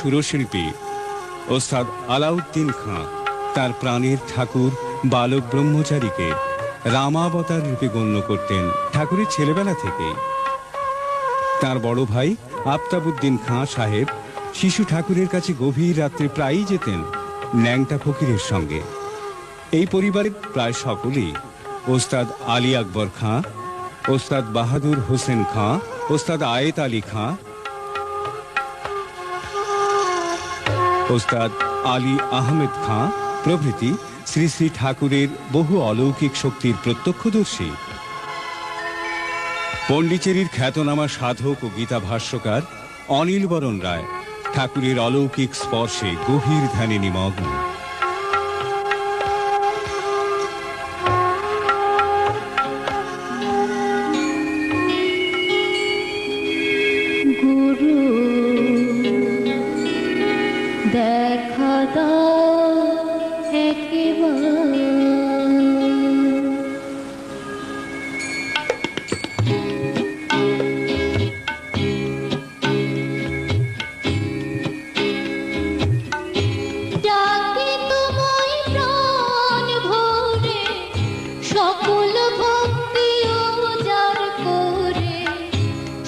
সুরশিল্পী ওস্তাদ আলাউদ্দিন খাঁ তার প্রাণের ঠাকুর, বালক ব্রহ্মচারীকে রামাবতার রূপে গণ্য করতেন ঠাকুরের ছেলেবেলা থেকেই। তার বড় ভাই আফতাবুদ্দিন খাঁ সাহেব শিশু ঠাকুরের কাছে গভীর রাত্রে প্রায়ই যেতেন ন্যাংটা ফকিরের সঙ্গে। এই পরিবারের প্রায় সকলেই ওস্তাদ আলী আকবর খাঁ, ওস্তাদ বাহাদুর হোসেন খাঁ, ওস্তাদ আয়েত আলী খাঁ ওস্তাদ আলী আহমেদ খাঁ প্রভৃতি শ্রী শ্রী ঠাকুরের বহু অলৌকিক শক্তির প্রত্যক্ষদর্শী। পণ্ডিচেরির খ্যাতনামা সাধক ও গীতা ভাষ্যকার অনিল বরণ রায় ঠাকুরের অলৌকিক স্পর্শে গভীর ধ্যানে নিমগ্ন।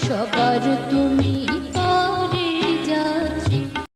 সবার তুমি